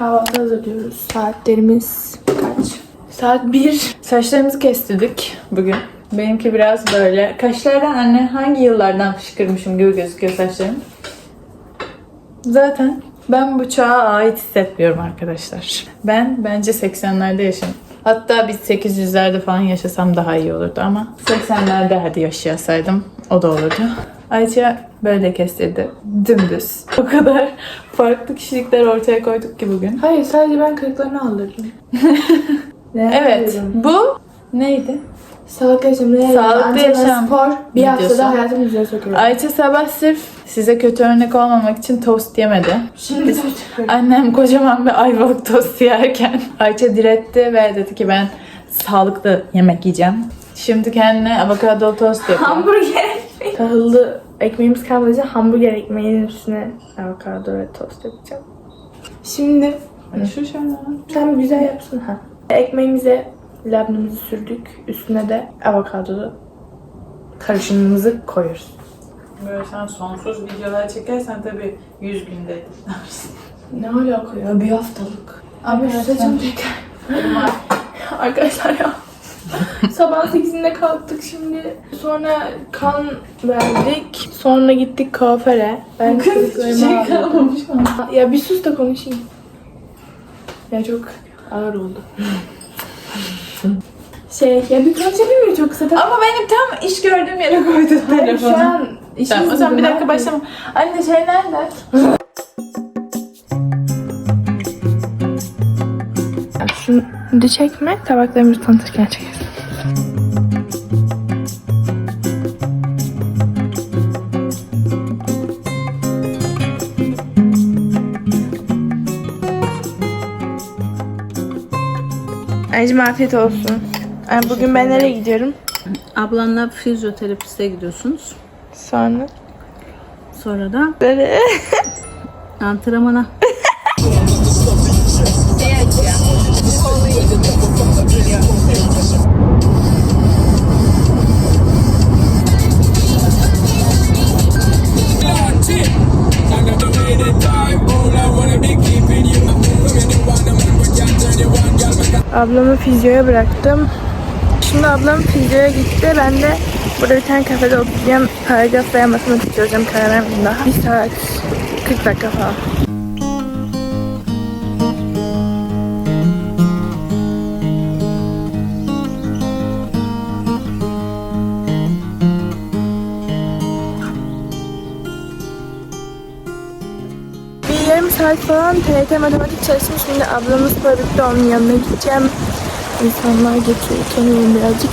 Kahvaltı hazırlıyoruz. Saatlerimiz kaç? Saat 1. Saçlarımızı kestirdik bugün. Benimki biraz böyle. Kaşlardan anne hangi yıllardan fışkırmışım gibi gözüküyor saçlarım. Zaten ben bu çağa ait hissetmiyorum arkadaşlar. Ben bence 80'lerde yaşadım. Hatta biz 800'lerde falan yaşasam daha iyi olurdu ama 80'lerde hadi yaşayasaydım o da olurdu. Ayça böyle kestirdi. Dümdüz. O kadar farklı kişilikler ortaya koyduk ki bugün. Hayır sadece ben kırıklarını aldırdım. Evet. Bu neydi? Sağlıklı yaşam. Ne Sağlıklı yaşam Spor. Bir videosu. haftada hayatımı güzel sokuyorum. Ayça sabah sırf size kötü örnek olmamak için tost yemedi. Şimdi çıkıyorum. Annem kocaman bir ayvalık tostu yerken Ayça diretti ve dedi ki ben sağlıklı yemek yiyeceğim. Şimdi kendine avokado tost yapıyor. Hamburger ekmeği. Tahıllı ekmeğimiz kalmayınca hamburger ekmeğinin üstüne avokado ve tost yapacağım. Şimdi Şu şöyle. sen güzel yapsın ha. Ekmeğimize labnemizi sürdük. Üstüne de avokadolu karışımımızı koyuyoruz. Böyle sen sonsuz videolar çekersen tabii 100 günde editlersin. Ne alaka ya? Bir haftalık. Abi saçım tekrar. Arkadaşlar ya. Sabah 8'inde kalktık şimdi. Sonra kan verdik. Sonra gittik kuaföre. Ben kırıklarımı aldım. kalmamış mı? Ya bir sus da konuşayım. Ya çok ağır oldu. şey ya bir konuşabilir miyim çok kısa? Ama benim tam iş gördüğüm yere koydum Hayır, telefonu. şu an işimiz Tamam, o zaman bir dakika başlama. Anne şey nerede? De çekme. Tabaklarımızı tanıtırken çekeriz. Anneciğim afiyet olsun. Ay, bugün ben nereye gidiyorum? Ablanla fizyoterapiste gidiyorsunuz. Sonra. Sonra da Böyle. antrenmana. Ablamı fizyoya bıraktım. Şimdi ablam fizyoya gitti. Ben de burada bir tane kafede oturacağım. Paragraf veya matematik çözeceğim. Karar daha. Bir saat 40 dakika falan. Yarım saat falan TRT matematik çalıştım. Şimdi ablamız produkta onun yanına gideceğim. İnsanlar geçiyor. Utanıyorum birazcık.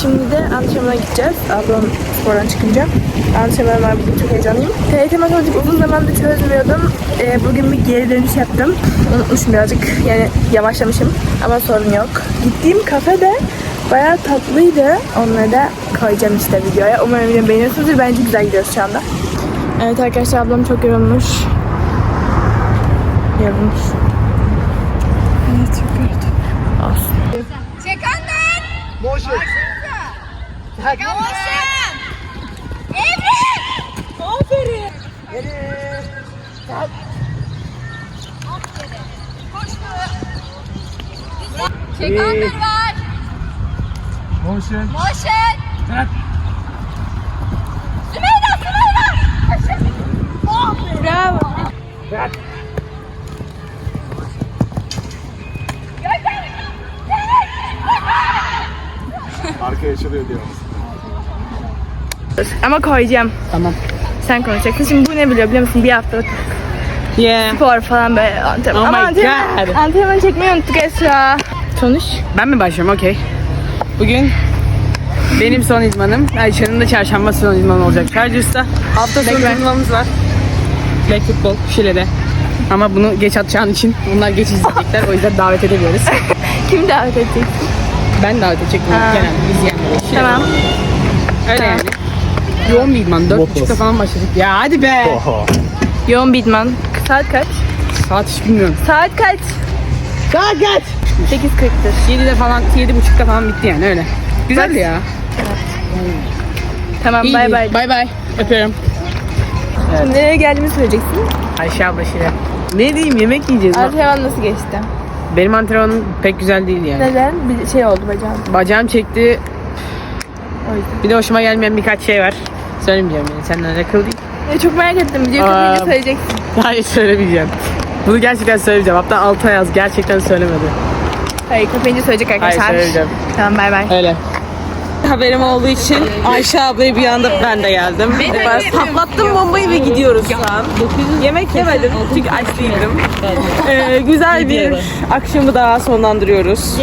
Şimdi de antrenmana gideceğiz. Ablam spordan çıkınca. Antrenman var bugün çok heyecanlıyım. TRT matematik uzun zamandır çözmüyordum. Ee, bugün bir geri dönüş yaptım. Unutmuşum birazcık. Yani yavaşlamışım. Ama sorun yok. Gittiğim kafe de bayağı tatlıydı. Onları da koyacağım işte videoya. Umarım beğeniyorsunuzdur. Bence güzel gidiyoruz şu anda. Evet arkadaşlar ablam çok yorulmuş. Yorulmuş. Evet çok yoruldum. Olsun. Motion. Çek andır var. Motion. Motion. Tat. Sümeyra, Sümeyra. Bravo. Tat. Arkaya açılıyor diyor. Ama koyacağım. Tamam. Sen konuşacaksın. Şimdi bu ne biliyor biliyor musun? Bir haftalık Yeah. spor falan böyle antrenman. Oh Ama my antrenman, God. antrenman çekmeyi unuttuk Esra. Konuş. Ben mi başlıyorum? Okey. Bugün benim son idmanım. Ayşe'nin de çarşamba son idmanı olacak. Usta. Hafta sonu turnuvamız var. Flag futbol Şile'de. Ama bunu geç atacağın için onlar geç izleyecekler. O yüzden davet edemiyoruz. Kim davet edecek? Ben davet edecektim Ha. genelde izleyenleri. Şile'de. Tamam. Öyle Tamam. yani. Yoğun bir idman. Dört buçukta falan başladık. Ya hadi be. Yoğun Bidman. Saat kaç? Saat hiç bilmiyorum. Saat kaç? Saat kaç? 8.40'tır. 7'de falan, 7.30'da falan bitti yani öyle. Güzeldi ya. Tamam bay bay. Bay bay. Öpüyorum. Nereye geldiğimi söyleyeceksin. Ayşe abla Şile. Ne diyeyim yemek yiyeceğiz. Antrenman nasıl geçti? Benim antrenmanım pek güzel değil yani. Neden? Bir şey oldu bacağım. Bacağım çekti. O yüzden. Bir de hoşuma gelmeyen birkaç şey var. Söylemeyeceğim yani. Senden alakalı değil. Ya çok merak ettim. Video Aa. söyleyeceksin. Hayır söylemeyeceğim. Bunu gerçekten söyleyeceğim. Hatta Altay yaz gerçekten söylemedi. Hayır kapayınca söyleyecek Hayır arkadaşlar. söyleyeceğim. Tamam bay bay. Öyle. Haberim olduğu için Ayşe ablayı bir anda ben de geldim. Ben patlattım bombayı ve gidiyoruz şu an. Yemek yemedim çünkü aç değildim. Ee, güzel bir akşamı daha sonlandırıyoruz.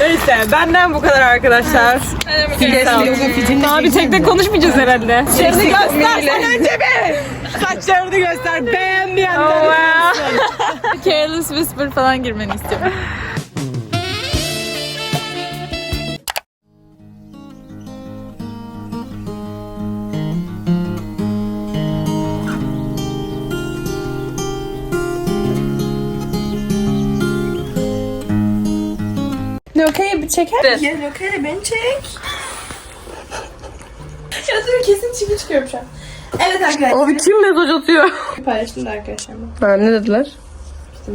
Neyse benden bu kadar arkadaşlar. Abi tek tek konuşmayacağız herhalde. Saçlarını göstersen önce bir. Saçlarını göster beğenmeyenler. Careless Whisper falan girmeni istiyorum. Çeker misin? Ya Lokayı da beni çek. ya dur kesin çivi çıkıyorum şu an. Evet arkadaşlar. Abi kim mesaj atıyor? Paylaştım da arkadaşlarıma. Ha, ne dediler?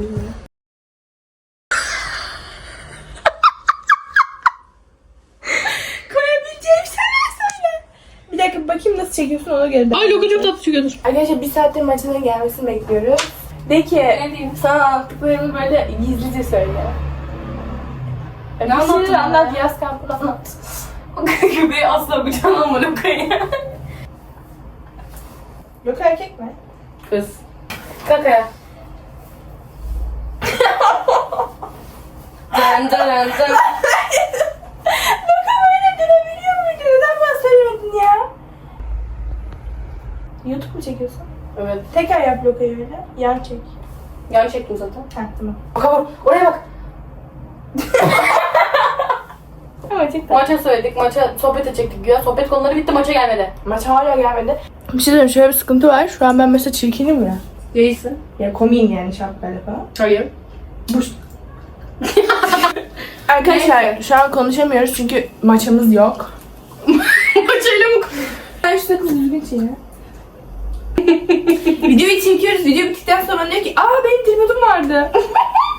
Koyabileceğim şeyler söyle. Bir dakika bakayım nasıl çekiyorsun ona göre. Ay Loka çok tatlı çıkıyordur. Arkadaşlar bir saattir maçının gelmesini bekliyoruz. De ki ne diyeyim? sana anlattıklarımı böyle gizlice söyle. Ne anlattın? Anlat yaz kampını anlat. Göbeği asla kucağına Loka'yı. Loka erkek mi? Kız. Kaka. Dın dın dın. Loka böyle gülebiliyor muydu? Neden bahsetmedin ya? YouTube mu çekiyorsun? Evet. Tekrar yap Loka'yı öyle. Yan çek. Yan çektim zaten. Heh tamam. Bak oraya bak. Çek Maça söyledik. Maça sohbete çektik ya. Sohbet konuları bitti. Maça gelmedi. Maç hala gelmedi. Bir şey diyeyim şöyle bir sıkıntı var. Şu an ben mesela çirkinim ya. Değilsin. Ya komiyim yani şapkayla falan. Hayır. Arkadaşlar şu an konuşamıyoruz çünkü maçımız yok. Maçayla mı? Ben şu sakız düzgün çiğne. Videoyu çekiyoruz. Video bittikten sonra diyor ki aa benim tripodum vardı.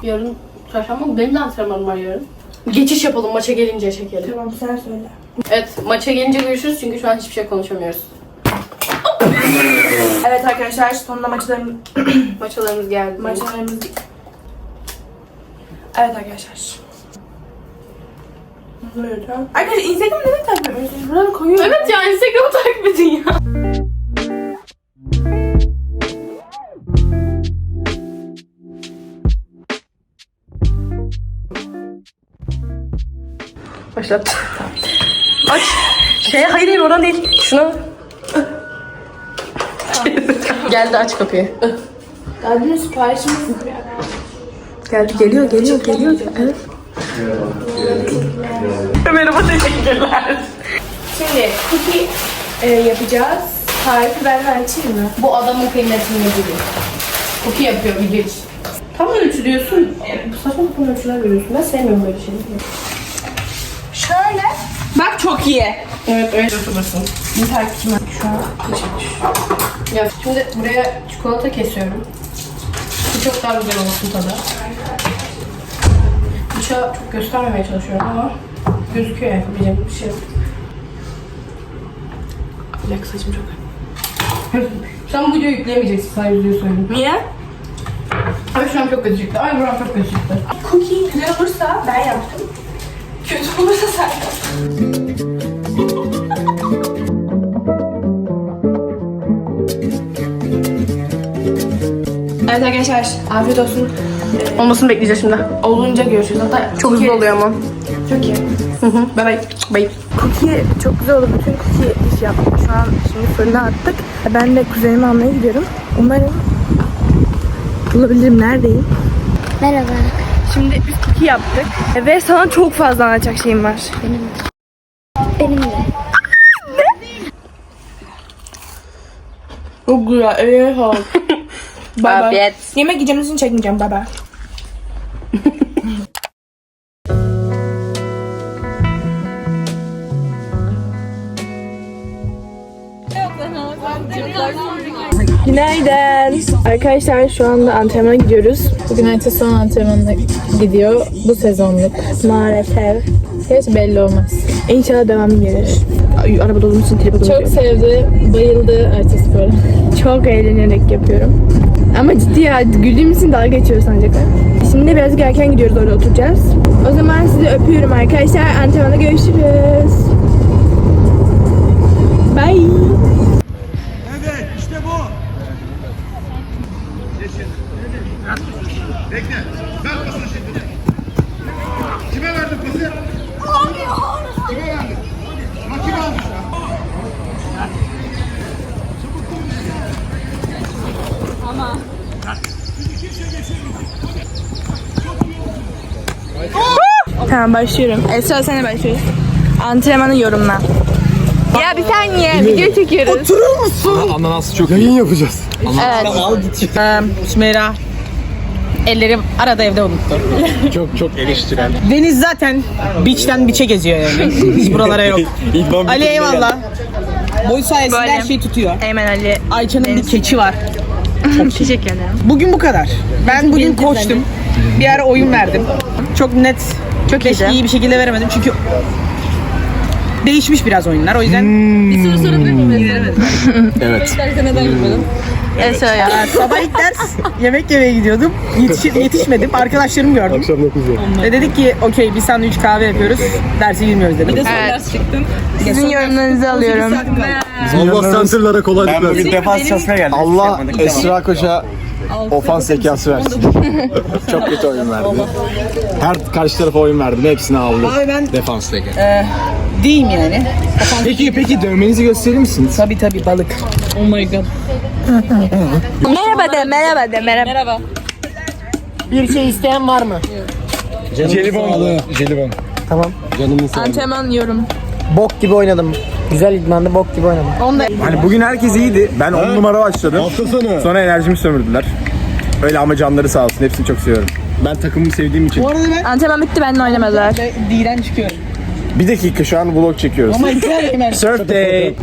Yarın çarşamba mı? Benim de antrenmanım var yarın. Geçiş yapalım. Maça gelince çekelim. tamam sen söyle. Evet. Maça gelince görüşürüz. Çünkü şu an hiçbir şey konuşamıyoruz. Evet arkadaşlar sonunda maçlarım, Maçalarımız geldi. maçlarımız Evet arkadaşlar. Böyle. Arkadaşlar Instagram'ı neden takip etmiyorsunuz? Buradan koyuyorum. Evet ya Instagram'ı takip edin ya. Başlat. Aç. Şey hayır hayır oradan değil. Şunu. Geldi aç kapıyı. Dün siparişimiz Geldi geliyor geliyor geliyor. Evet. Merhaba teşekkürler. Şimdi cookie e, yapacağız. Tarifi ben açayım mı? Bu adamın kıymetini biliyor. Cookie yapıyor için. Tam ölçü diyorsun. Bu saçma sapan ölçüler veriyorsun. Ben sevmiyorum böyle şeyleri. Bak çok iyi. Evet öyle yapılırsın. Bir takipçim şu an. Ya şimdi buraya çikolata kesiyorum. Bu çok daha güzel olsun tadı. Bıçağı çok göstermemeye çalışıyorum ama gözüküyor yani yapabileceğim bir şey. Bir dakika saçım çok Sen bu videoyu yükleyemeyeceksin sana yüzüğü söyleyeyim. Niye? Ay şu an çok kötü çıktı. Ay buram çok kötü çıktı. Cookie güzel olursa ben yaptım. Kötü olursa sen yap. Evet arkadaşlar afiyet olsun. Olmasını bekleyeceğiz şimdi. Olunca görüşürüz. Hatta Çok hızlı oluyor ama. Çok iyi. Bye bye. Bye. Cookie çok güzel oldu. Bütün cookie iş yaptık. Şu an şimdi fırına attık. Ben de kuzenimi almaya gidiyorum. Umarım bulabilirim. Neredeyim? Merhaba. Şimdi biz cookie yaptık. Ve sana çok fazla anlatacak şeyim var. Benim de. Çok güzel. Eee sağlık. Bye bye. Afiyet. Yemek yiyeceğim için çekmeyeceğim. Bye bye. Günaydın. Arkadaşlar şu anda antrenmana gidiyoruz. Bugün Ayça son antrenmanına gidiyor. Bu sezonluk. Maalesef. Hiç belli olmaz. İnşallah devamı gelir. Ay, arabada olduğum için tripoda Çok sevdi, bayıldı Ayça Spor'a. Çok eğlenerek yapıyorum. Ama ciddi ya güldüğüm için dalga geçiyor sanacaklar. Şimdi biraz erken gidiyoruz orada oturacağız. O zaman sizi öpüyorum arkadaşlar. Antrenmanda görüşürüz. Bye. Evet işte bu. Bekle. Ver pasını şimdi. Kime verdin pası? Kime verdin? Ama kim almış ya? Tamam başlıyorum. Esra sen de başlıyoruz. Antrenmanı yorumla. Ya bir saniye video çekiyoruz. Ananas çok Yayın yapacağız. Ee, Sümeyra ellerim arada evde unuttu. Çok çok eleştirel. Deniz zaten beach'ten beach'e geziyor yani. Hiç buralara yok. Ali eyvallah. Boy sayesinde Böyle. her şeyi tutuyor. Eymen Ali. Ayça'nın bir keçi var. Teşekkür ederim. Bugün bu kadar. Ben bugün koştum. Bir ara oyun verdim. Çok net, çok iyiydi. iyi bir şekilde veremedim çünkü değişmiş biraz oyunlar. O yüzden bir soru sorabilir miyim? Evet. Esra ya. Sabah ilk ders yemek yemeye gidiyordum. Yetiş, yetişmedim. Arkadaşlarımı gördüm. Akşam 9'da. Ve dedik ki okey bir sandviç kahve yapıyoruz. Dersi bilmiyoruz dedik. Evet. Sizin yorumlarınızı alıyorum. Allah center'lara kolaylık Ben bugün versin. defans çalışmaya geldim. Allah. Esra Koç'a ofans zekası versin. Çok kötü oyun verdi. Her karşı tarafa oyun verdi. Hepsini aldı. Abi ben Defanstayken. Diyeyim yani. Peki peki dövmenizi gösterir misiniz? Tabii tabii balık. Oh my god. Merhaba de, merhaba de, merhaba. Merhaba. Bir şey isteyen var mı? Jelibon. Jelibon. Tamam. Canımın sağlığı. Antrenman yorum. Bok gibi oynadım. Güzel idmandı, bok gibi oynadım. Hani bugün herkes iyiydi. Ben 10 numara başladım. Hafta sonu. Sonra enerjimi sömürdüler. Öyle ama canları sağ olsun. Hepsini çok seviyorum. Ben takımımı sevdiğim için. Bu arada ben Antrenman bitti, benimle oynamadılar. D'den çıkıyorum. Bir dakika şu an vlog çekiyoruz. Ama güzel Surf day.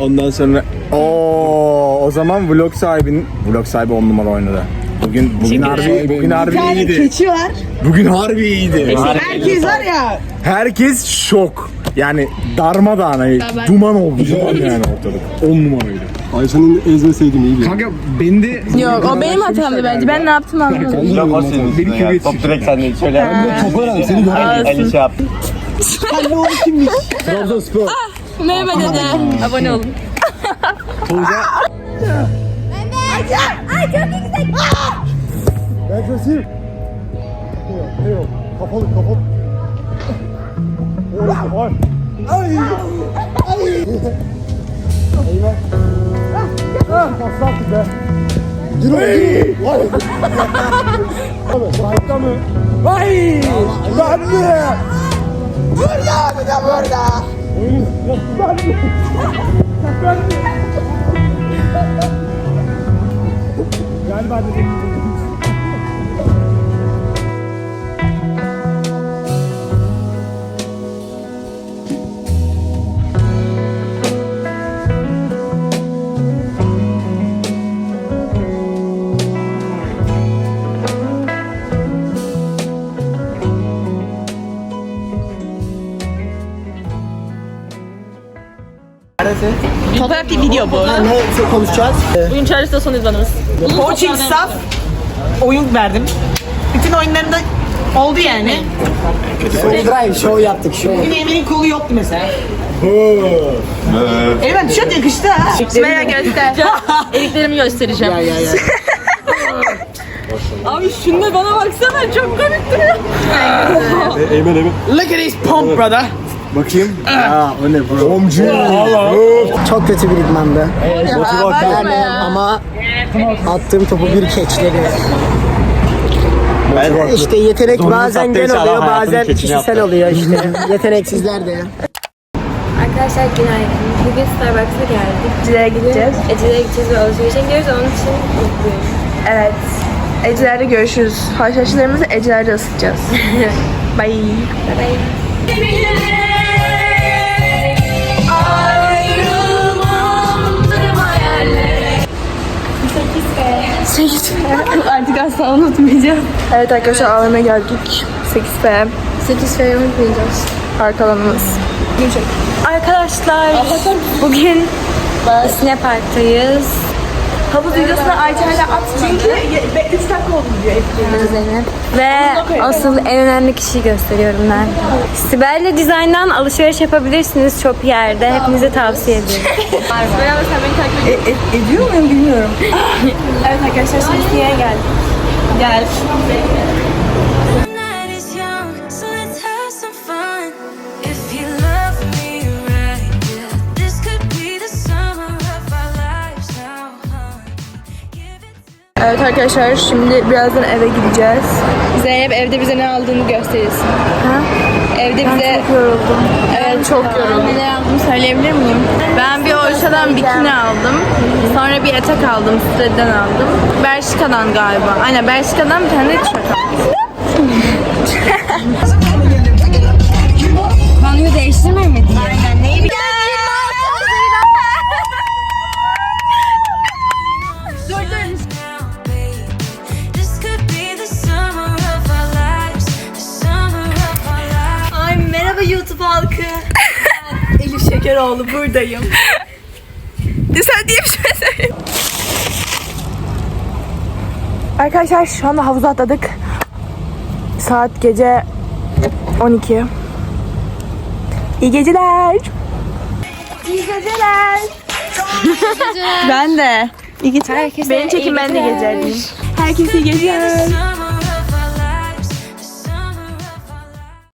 Ondan sonra o o zaman vlog sahibinin vlog sahibi 10 numara oynadı. Bugün bugün harbi bugün harbi iyiydi. keçi var. Bugün harbi iyiydi. Herkes var ya. Herkes şok. Yani darmadağın hani duman oldu. Duman yani ortalık. 10 numaraydı. Ayşe'nin ezmeseydim iyiydi. Kanka beni de Yok, o benim hatamdı bence. Ben ne yaptım anlamadım. Yok o senin Beni üstüne ya. küvet Top direkt sende. Şöyle. Toparlan seni gördüm. Ali şey yap. Trabzonspor. Merhaba dede. Abone olun. Ben keseyim. Ne yok? Kapalı kapalı. Var. Ay! Ay! Eyvah. Ah, nasıl artık be? Gir oğlum gir. Vay. Abi sahipte mi? Vay! Ben mi? Burada bir de burada. Oyunun ben mi? Ben mi? Galiba dedim. Fotoğraf değil video bu. Ne konuşacağız? Bugün Charles Dawson izlediniz. Coaching staff oyun verdim. Bütün oyunlarında oldu yani. Drive show yaptık show. Bugün Emin'in kolu yoktu mesela. Eymen tişört yakıştı ha. Meğer göster. Eliklerimi göstereceğim. Ya ya ya. Abi şununla bana baksana çok komik duruyor. Eymen eymen. Look at this pump brother. Bakayım. Ya o ne bro? Omcu. Çok kötü bir idmandı. Ya. Ama attığım topu bir keçleri. işte yetenek bazen gen oluyor, bazen kişisel oluyor işte. Yeteneksizler de. Arkadaşlar günaydın. Bugün Starbucks'a geldik. Ece'ye gideceğiz. Ece'ye gideceğiz ve alışverişe gidiyoruz. Onun için mutluyum. Evet. Ece'lerde görüşürüz. Haşhaşlarımızı Ece'lerde ısıtacağız. Bye. Bye bye. Artık asla unutmayacağım. Evet arkadaşlar AVM'e geldik. 8F. 8 unutmayacağız. Arka alanımız. Arkadaşlar bugün Sine Park'tayız. Havuz videosunu Ayça'yla at çünkü 3 dakika oldu diyor. Zeynep. Ve asıl en önemli kişiyi gösteriyorum ben. Sibel'le Design'dan alışveriş yapabilirsiniz çok yerde. Hepinize tavsiye ediyorum. ediyor muyum bilmiyorum. evet arkadaşlar şimdi Sine'ye geldik. Gel. Evet arkadaşlar şimdi birazdan eve gideceğiz. Zeynep evde bize ne aldığını gösterirsin. Ha? Evde bize... çok yoruldum. Evet çok yoruldum. Ne aldım söyleyebilir miyim? Ben bir Orşa'dan bikini aldım. Sonra bir etek aldım. Siteden aldım. Bershka'dan galiba. Aynen Bershka'dan bir tane tişört aldım. Konuyu değiştirmem mi Halkı. Elif Şekeroğlu buradayım. Sen diye bir şey söyle. Arkadaşlar şu anda havuza atladık. Saat gece 12. İyi geceler. İyi geceler. ben de. İyi geceler. Beni çekin ben de geceliyim. Herkese iyi geceler.